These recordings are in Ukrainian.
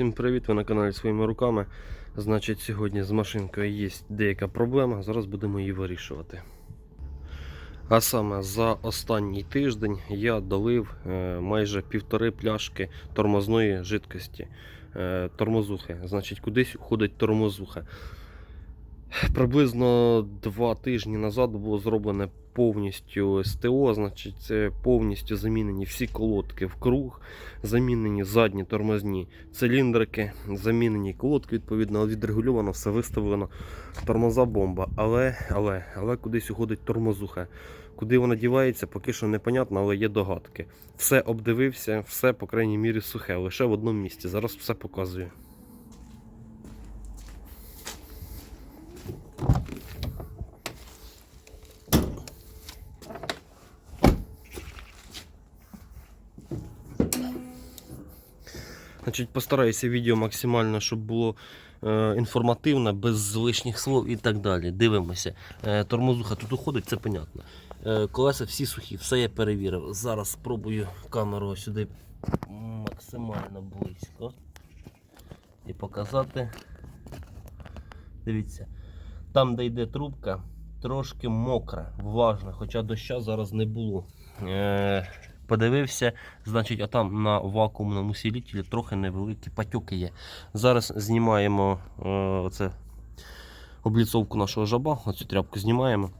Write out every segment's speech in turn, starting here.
Всім привіт! Ви на каналі своїми руками. Значить, сьогодні з машинкою є деяка проблема. Зараз будемо її вирішувати. А саме за останній тиждень я долив е, майже півтори пляшки тормозної жидкості. Е, тормозухи. Значить, кудись уходить тормозуха. Приблизно два тижні назад було зроблене повністю СТО, значить, повністю замінені всі колодки в круг, замінені задні тормозні циліндрики, замінені колодки, відповідно, відрегульовано, все виставлено. Тормоза бомба. Але, але, але кудись уходить тормозуха. Куди вона дівається, поки що непонятно, але є догадки. Все обдивився, все, по крайній мірі, сухе, лише в одному місці. Зараз все показую. Значить, постараюся відео максимально, щоб було е, інформативне, без лишніх слов і так далі. Дивимося. Е, тормозуха тут уходить, це понятно. Е, колеса всі сухі, все я перевірив. Зараз спробую камеру сюди максимально близько і показати. Дивіться, там, де йде трубка, трошки мокра, влажна, хоча доща зараз не було. Е, подивився, значить, а там на вакуумному сілітелі трохи невеликі патьоки є. Зараз знімаємо е, оце, обліцовку нашого жаба, оцю тряпку знімаємо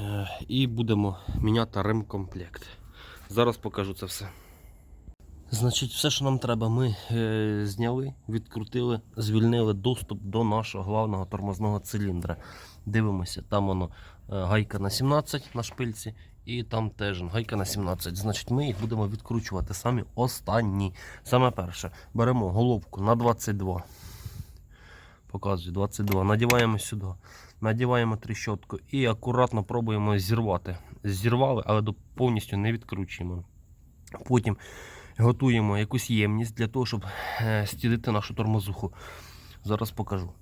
е, і будемо міняти ремкомплект. Зараз покажу це все. Значить, все, що нам треба, ми е, зняли, відкрутили, звільнили доступ до нашого главного тормозного циліндра. Дивимося, там воно е, гайка на 17 на шпильці, і там теж гайка на 17. Значить, ми їх будемо відкручувати самі останні. Саме перше, беремо головку на 22. Показую 22. Надіваємо сюди, надіваємо тріщотку і акуратно пробуємо зірвати. Зірвали, але повністю не відкручуємо. Потім готуємо якусь ємність для того, щоб е, стідити нашу тормозуху. Зараз покажу.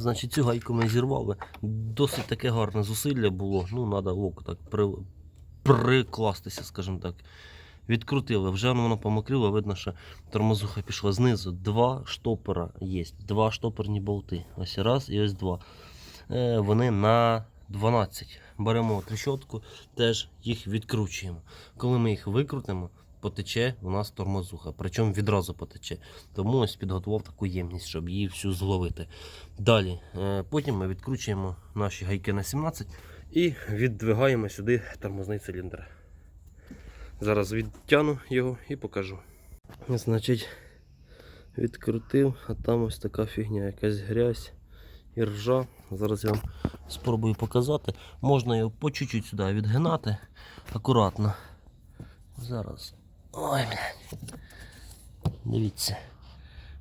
Значить, цю гайку ми зірвали. Досить таке гарне зусилля було. Ну, треба око так при... прикластися, скажімо так. Відкрутили, вже воно помокрило, видно, що тормозуха пішла знизу. Два штопора є. Два штоперні болти. Ось раз і ось два. Е, вони на 12. Беремо трещотку, теж їх відкручуємо. Коли ми їх викрутимо, потече у нас тормозуха. Причому відразу потече. Тому ось підготував таку ємність, щоб її всю зловити. Далі, е, потім ми відкручуємо наші гайки на 17 і віддвигаємо сюди тормозний циліндр. Зараз відтягну його і покажу. Значить, відкрутив, а там ось така фігня, якась грязь і ржа. Зараз я вам спробую показати. Можна його по чуть-чуть сюди відгинати акуратно. Зараз. Ой, блядь. Дивіться.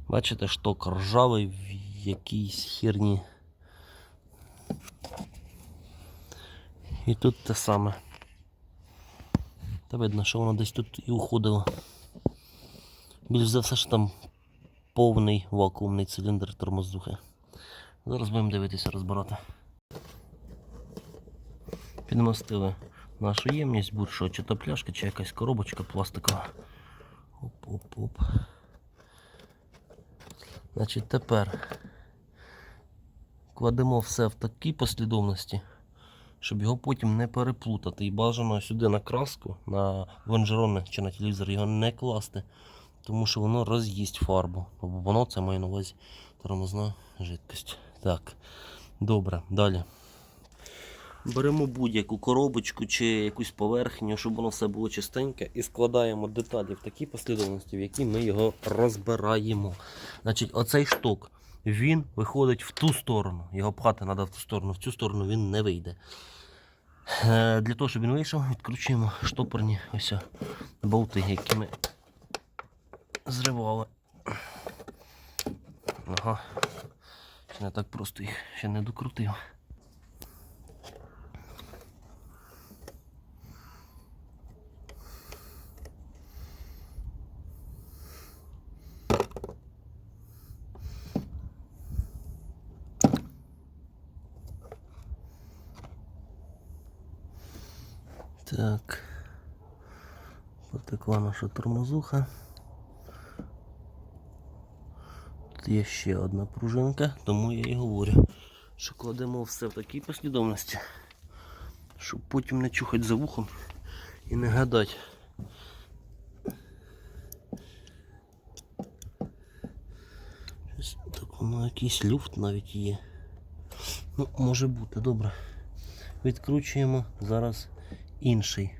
Бачите, шток ржавий в якійсь херні. І тут те саме. Та видно, що воно десь тут і уходило. Більш за все, що там повний вакуумний циліндр тормоздухи. Зараз будемо дивитися, розбирати. Підмостили нашу ємність, будь-що, чи то пляшка, чи якась коробочка пластикова. Оп-оп-оп. Значить, тепер кладемо все в такій послідовності, щоб його потім не переплутати. І бажано сюди на краску, на лонжерони чи на телевізор його не класти, тому що воно роз'їсть фарбу. Воно це має на увазі тормозна жидкость. Так, добре, далі. Беремо будь-яку коробочку чи якусь поверхню, щоб воно все було чистеньке, і складаємо деталі в такій послідовності, в якій ми його розбираємо. Значить, оцей шток він виходить в ту сторону. Його пхати треба в ту сторону, в цю сторону він не вийде. Е, Для того, щоб він вийшов, відкручуємо штопорні ось болти, які ми зривали. Ага. Ще не так просто їх ще не докрутив. Так. Потекла наша тормозуха. Тут є ще одна пружинка, тому я і говорю, що кладемо все в такій послідовності, щоб потім не чухати за вухом і не гадати. Так воно якийсь люфт навіть є. Ну, може бути, добре. Відкручуємо зараз інший.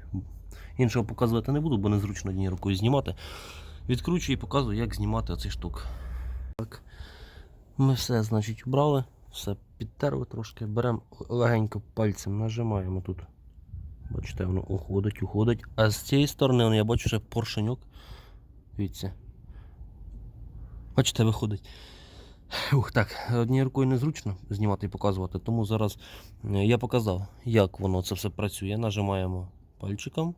Іншого показувати не буду, бо незручно однією рукою знімати. Відкручую і показую, як знімати оцей штук. Так. Ми все, значить, убрали, все підтерли трошки. Беремо легенько пальцем, нажимаємо тут. Бачите, воно уходить, уходить. А з цієї сторони я бачу ще поршеньок. Дивіться. Бачите, виходить. Ух, так, однією рукою незручно знімати і показувати, тому зараз я показав, як воно це все працює. Нажимаємо пальчиком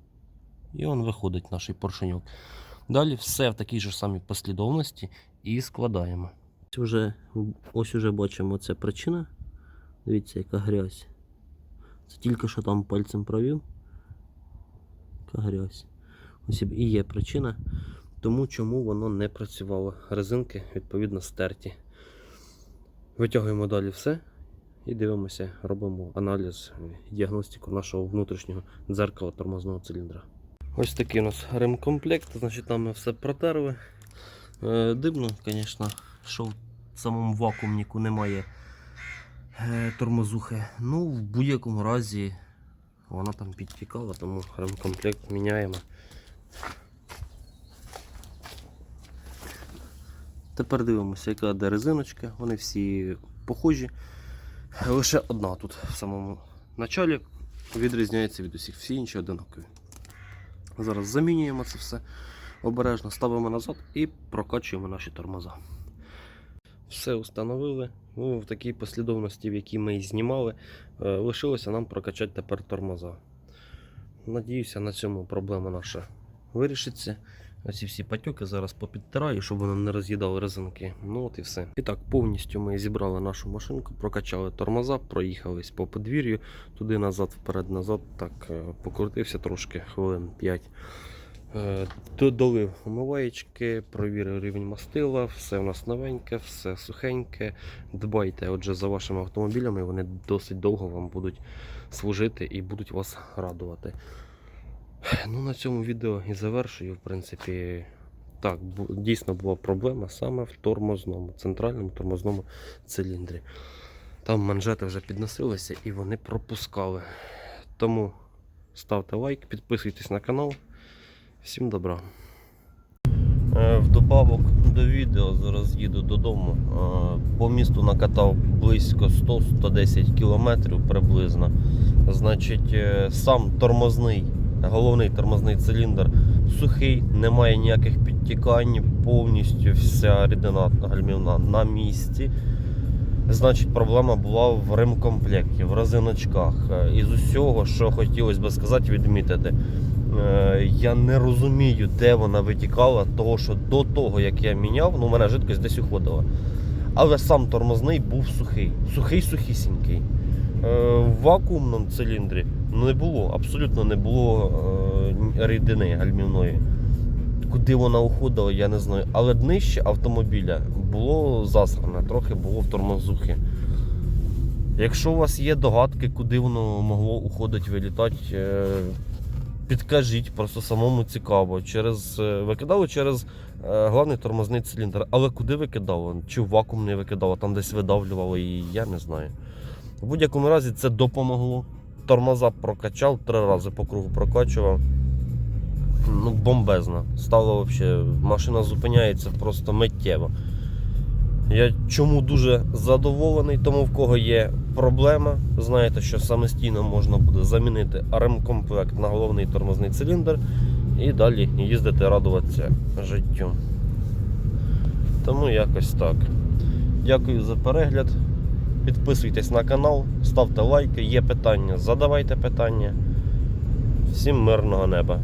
і він виходить наш поршеньок. Далі все в такій же самій послідовності і складаємо. Ось уже, ось уже бачимо, це причина. Дивіться, яка грязь. Це тільки що там пальцем провів. Яка грязь. Ось і є причина, тому чому воно не працювало. Резинки, відповідно, стерті. Витягуємо далі все і дивимося, робимо аналіз, діагностику нашого внутрішнього дзеркала тормозного циліндра. Ось такий у нас ремкомплект, значить там ми все протерли. Е, Дивно, звісно, що в самому вакуумнику немає е, тормозухи. Ну, в будь-якому разі вона там підтікала, тому ремкомплект міняємо. Тепер дивимося, яка де резиночка. Вони всі похожі. Лише одна тут в самому началі відрізняється від усіх, всі інші одинакові. Зараз замінюємо це все обережно, ставимо назад і прокачуємо наші тормоза. Все встановили. Ну, в такій послідовності, в якій ми і знімали, Е, лишилося нам прокачати тепер тормоза. Надіюся, на цьому проблема наша вирішиться. Оці всі патьоки зараз попідтираю, щоб воно не роз'їдало резинки. Ну от і все. І так, повністю ми зібрали нашу машинку, прокачали тормоза, проїхались по подвір'ю, туди назад, вперед, назад. Так, е, покрутився трошки, хвилин 5. Е, Додолив омиваєчки, провірив рівень мастила, все у нас новеньке, все сухеньке. Дбайте отже за вашими автомобілями, вони досить довго вам будуть служити і будуть вас радувати. Ну, на цьому відео і завершую. В принципі, так, дійсно була проблема саме в тормозному, центральному тормозному циліндрі. Там манжети вже підносилися і вони пропускали. Тому ставте лайк, підписуйтесь на канал. Всім добра. Е, Вдобавок до відео зараз їду додому. Е, По місту накатав близько 100-110 кілометрів приблизно. Значить, е, сам тормозний, головний тормозний циліндр сухий, немає ніяких підтікань, повністю вся рідина гальмівна на місці. Значить, проблема була в ремкомплекті, в резиночках. Е, Із усього, що хотілося би сказати, відмітити. Е, Я не розумію, де вона витікала, того що до того, як я міняв, ну, у мене жидкость десь уходила. Але сам тормозний був сухий. Сухий сухісінький. Е, В вакуумному циліндрі не було, абсолютно не було е, рідини гальмівної. Куди вона уходила, я не знаю. Але днище автомобіля було засране, трохи було в тормозухи. Якщо у вас є догадки, куди воно могло уходити, вилітати, е, підкажіть, просто самому цікаво. Через, е, викидало через е, головний тормозний циліндр. Але куди викидало? Чи в вакуум не викидало, там десь видавлювало і я не знаю. В будь-якому разі це допомогло. Тормоза прокачав, три рази по кругу прокачував. Ну, бомбезно. Стало взагалі, машина зупиняється просто миттєво. Я чому дуже задоволений, тому в кого є проблема, знаєте, що самостійно можна буде замінити ремкомплект на головний тормозний циліндр і далі їздити, радуватися життю. Тому якось так. Дякую за перегляд. Підписуйтесь на канал, ставте лайки, є питання, задавайте питання. Всім мирного неба.